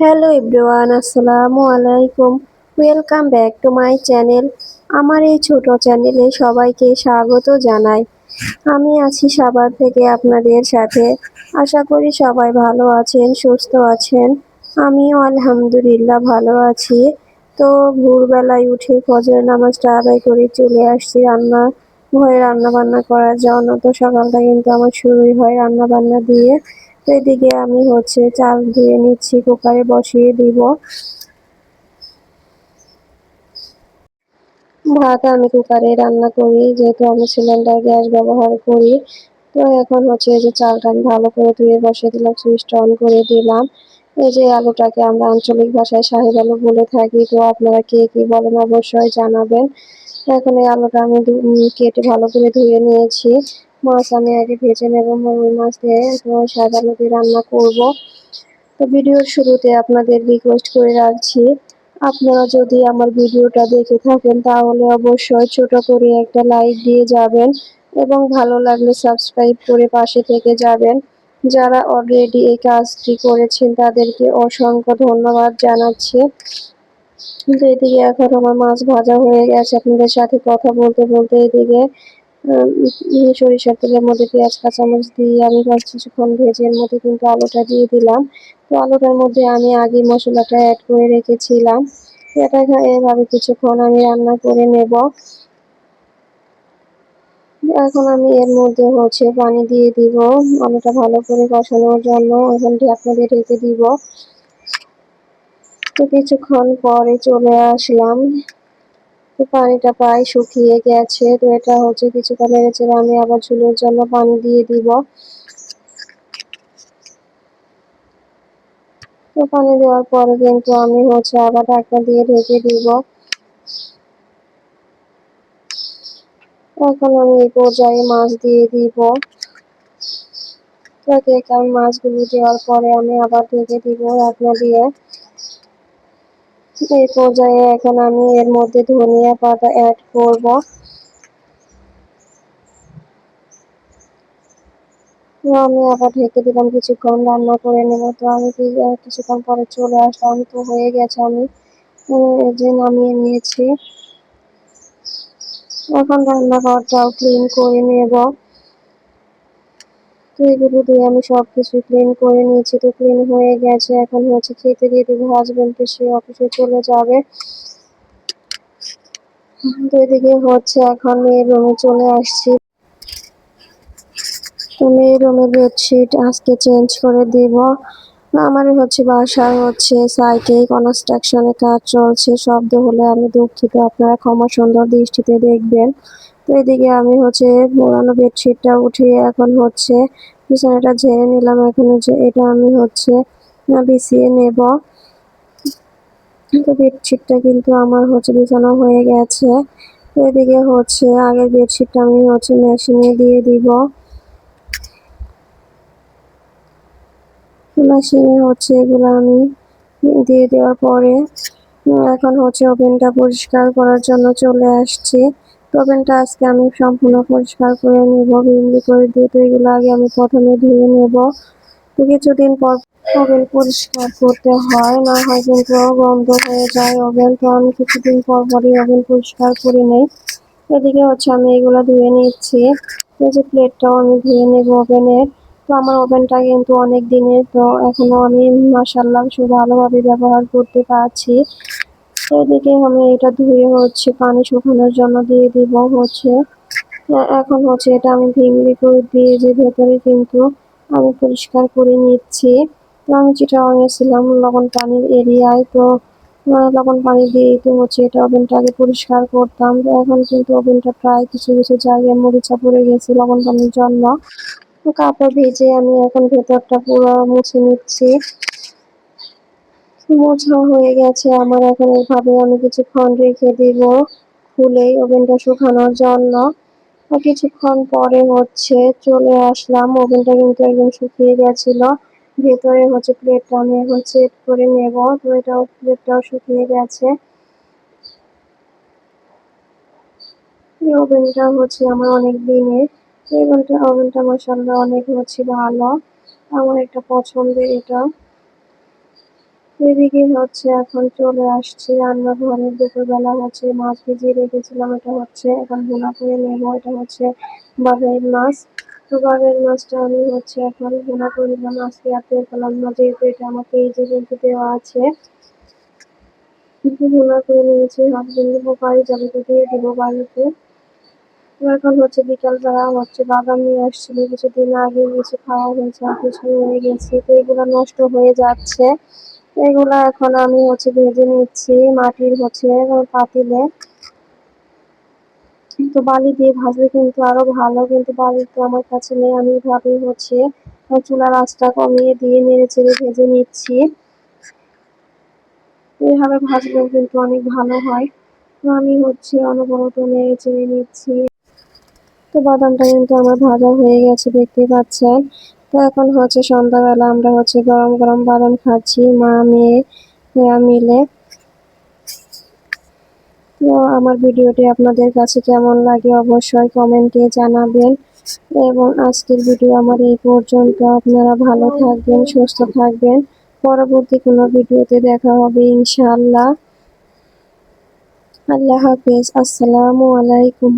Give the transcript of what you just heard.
Hello everyone, আসসালামু আলাইকুম। Welcome back to my channel আমার এই ছোট চ্যানেলে সবাইকে স্বাগত জানাই। আমি আছি সাভার থেকে আপনাদের সাথে। আশা করি সবাই ভালো আছেন, সুস্থ আছেন। আমিও আলহামদুলিল্লাহ ভালো আছি। তো ভোরবেলায় উঠে ফজর নামাজটা আদায় করে চলে আসছি রান্না, ঘরে রান্না বান্না করার জন্য। তো সকালটা কিন্তু আমার শুরুই হয় রান্না বান্না দিয়ে। তো এদিকে আমি হচ্ছে চাল ধুয়ে নিচ্ছি, কুকারে বসিয়ে দিব। ভাত আমি কুকারে রান্না করি, যেহেতু আমি সিলিন্ডার গ্যাস ব্যবহার করি। তো এখন হচ্ছে এই যে চালটা আমি ভালো করে ধুয়ে বসিয়ে দিলাম, সুইচটা অন করে দিলাম। এই যে আলুটাকে আমরা আঞ্চলিক ভাষায় সাহেব আলু বলে থাকি, তো আপনারা কে কি বলেন অবশ্যই জানাবেন। এখন এই আলুটা আমি কেটে ভালো করে ধুয়ে নিয়েছি। মাছ আমি আগে ভেজে নেব ওই মাছ দিয়ে সাদা আলু দিয়ে রান্না করব। তো ভিডিওর শুরুতে আপনাদের রিকোয়েস্ট করে রাখছি, আপনারা যদি আমার ভিডিওটা দেখে থাকেন, তাহলে অবশ্যই ছোট করে একটা লাইক দিয়ে যাবেন এবং ভালো লাগলে সাবস্ক্রাইব করে পাশে থেকে যাবেন। যারা অলরেডি এই কাজটি করেছেন, তাদেরকে অসংখ্য ধন্যবাদ জানাচ্ছি। কিন্তু এদিকে এখন আমার মাছ ভাজা হয়ে গেছে, আপনাদের সাথে কথা বলতে বলতে এদিকে সরিষার তেলের মধ্যে পেঁয়াজ, কাঁচামরিচ দিয়ে আমি কিছুক্ষণ ভেজে এর মধ্যে কিন্তু আলুটা দিয়ে দিলাম। তো আলুটার মধ্যে আমি আগে মশলাটা অ্যাড করে রেখেছিলাম। এটা এভাবে কিছুক্ষণ আমি রান্না করে নেব। এখন আমি এর মধ্যে হচ্ছে পানি দিয়ে দিব। আলুটা ভালো করে কষানোর জন্য এখন ঢাকনা রেখে দিব। তো কিছুক্ষণ পরে চলে আসলাম। তো পানিটা প্রায় শুকিয়ে গেছে। তো এটা হচ্ছে কিছুক্ষণ লেগেছে আমি আবার ঝুলের জন্য পানি দিয়ে দিব। তো পানি দেওয়ার পরে কিন্তু আমি হচ্ছে আবার ঢাকনা দিয়ে ঢেকে দিব। এখন আমি এই পর্যায়ে মাছ দিয়ে দিব। একে একে মাছগুলো দেওয়ার পরে আমি আবার ঢেকে দিব ঢাকনা দিয়ে। এই পর্যায়ে এখন আমি এর মধ্যে ধনিয়া পাতা অ্যাড করব। আমি আবার ঢেকে দিলাম, কিছুক্ষণ রান্না করে নেব। তো আমি কিছুক্ষণ পরে চলে আসলাম, তো হয়ে গেছে আমি যে নামিয়ে নিয়েছি। এখন রান্নাঘরটাও ক্লিন করে নেব। তো এগুলো দিয়ে আমি সব কিছু ক্লিন করে নিয়েছি। তো ক্লিন হয়ে গেছে। এখন হচ্ছে খেতে দিয়ে দেবো। হাজব্যান্ডকে সে অফিসে চলে যাবে। তো এদিকে হচ্ছে এখন মেয়ের রুমে চলে আসছি। তো মেয়ের রুমের বেডশিট আজকে চেঞ্জ করে দিব। আমার হচ্ছে বাসায় হচ্ছে সাইটে কনস্ট্রাকশনের কাজ চলছে, শব্দ হলে আমি দুঃখিত। আপনারা ক্ষমা সুন্দর দৃষ্টিতে দেখবেন। তো এদিকে আমি হচ্ছে পুরানো বেডশিটটা উঠিয়ে এখন হচ্ছে বিছানাটা ঝেড়ে নিলাম। এখন হচ্ছে এটা আমি হচ্ছে বিছিয়ে নেব। তো বেডশিটটা কিন্তু আমার হচ্ছে বিছানো হয়ে গেছে। তো এদিকে হচ্ছে আগের বেডশিটটা আমি হচ্ছে মেশিনে দিয়ে দিব। মেশিনে হচ্ছে এগুলো আমি দিয়ে দেওয়ার পরে এখন হচ্ছে ওভেনটা পরিষ্কার করার জন্য চলে আসছি। ওভেনটা আজকে আমি সম্পূর্ণ পরিষ্কার করে নেব ভিন্দি করে দিয়ে তো এগুলো আগে আমি প্রথমে ধুয়ে নেব। তো কিছুদিন পর ওভেন পরিষ্কার করতে হয়, না হয় কিন্তু গন্ধ হয়ে যায় ওভেন। তো আমি কিছুদিন পর পরই ওভেন পরিষ্কার করে নেই। এদিকে হচ্ছে আমি এগুলো ধুয়ে নিচ্ছি। এই যে প্লেটটাও আমি ধুয়ে নেব ওভেনের। তো আমার ওভেনটা কিন্তু অনেক দিনের, তো এখনও আমি মাসাল্লাহ ভালোভাবে ব্যবহার করতে পারছি। এদিকে আমি এটা ধুয়ে হচ্ছে পানি শুকানোর জন্য দিয়ে দিব হচ্ছে। এখন হচ্ছে এটা আমি ভিঙ্গি করে দিয়ে যে ভেতরে কিন্তু আমি পরিষ্কার করে নিচ্ছি। তো আমি যেটা গেছিলাম লবণ পানির এরিয়ায়, তো লবণ পানি দিয়ে তো হচ্ছে এটা ওভেনটাকে পরিষ্কার করতাম। তো এখন কিন্তু ওভেনটা প্রায় কিছু কিছু জায়গায় মরিচা পড়ে গেছে লবণ পানির জন্য। কাপড় ভেজে আমি এখন ভেতরটা পুরো মুছে নিচ্ছি। মোছা হয়ে গেছে। আমার এখন এভাবে আমি কিছুক্ষণ রেখে দিব খুলেই ওভেনটা শুকানোর জন্য। কিছুক্ষণ পরে হচ্ছে চলে আসলাম। ওভেনটা কিন্তু একদম শুকিয়ে গেছিল। ভেতরে হচ্ছে প্লেটটা আমি এখন চেক করে নেব। তো এটাও প্লেটটাও শুকিয়ে গেছে। ওভেনটা হচ্ছে আমার অনেক দিনের। এই ওভেনটা ওভেনটা মাসাল্লাহ অনেক হচ্ছে ভালো। আমার একটা পছন্দের এটা। এদিকে হচ্ছে এখন চলে আসছি রান্নাঘরে দুপুরবেলা হচ্ছে মাছ ভিজিয়ে রেখেছিলাম, এটা হচ্ছে এখন ভুনা করে নেব, এটা হচ্ছে বাবের মাছ। তো বাঘের মাছটা আমি হচ্ছে এখন ভুনা করে নিলাম, আজকে আর করলাম না, যেহেতু এটা আমার পেজে কিন্তু দেওয়া আছে। কিন্তু ভুনা করে নিয়েছি হাফ হাজবেন্ড বাড়ি যাবে তো দিয়ে দিব বাড়িতে। এখন হচ্ছে বিকালবেলা হচ্ছে বাদাম নিয়ে আসছিল, কিছুদিন আগে কিছু খাওয়া হয়েছে কিছু হয়ে গেছে, তো এগুলো নষ্ট হয়ে যাচ্ছে। এগুলা এখন আমি হচ্ছে ভেজে নিচ্ছি মাটির হচ্ছে পাতিলে। কিন্তু বালি দিয়ে ভাজলে কিন্তু আরও ভালো, কিন্তু বালি তো আমার কাছে নেই, আমি ভাবে হচ্ছে চুলার আঁচটা কমিয়ে দিয়ে নেড়ে চেড়ে ভেজে নিচ্ছি। এইভাবে ভাজলেও কিন্তু অনেক ভালো হয়। আমি হচ্ছে অনবরত নেড়ে চেড়ে নিচ্ছি। তো বাদামটা কিন্তু আমার ভাজা হয়ে গেছে দেখতে পাচ্ছেন। তো এখন হচ্ছে সন্ধ্যাবেলা আমরা হচ্ছে গরম গরম বাদাম খাচ্ছি, মা, মেয়ে মিলে। তো আমার ভিডিওটি আপনাদের কাছে কেমন লাগে অবশ্যই কমেন্টে জানাবেন। এবং আজকের ভিডিও আমার এই পর্যন্ত। আপনারা ভালো থাকবেন, সুস্থ থাকবেন। পরবর্তী কোনো ভিডিওতে দেখা হবে, ইনশাআল্লাহ। আল্লাহ হাফেজ। আসসালামু আলাইকুম।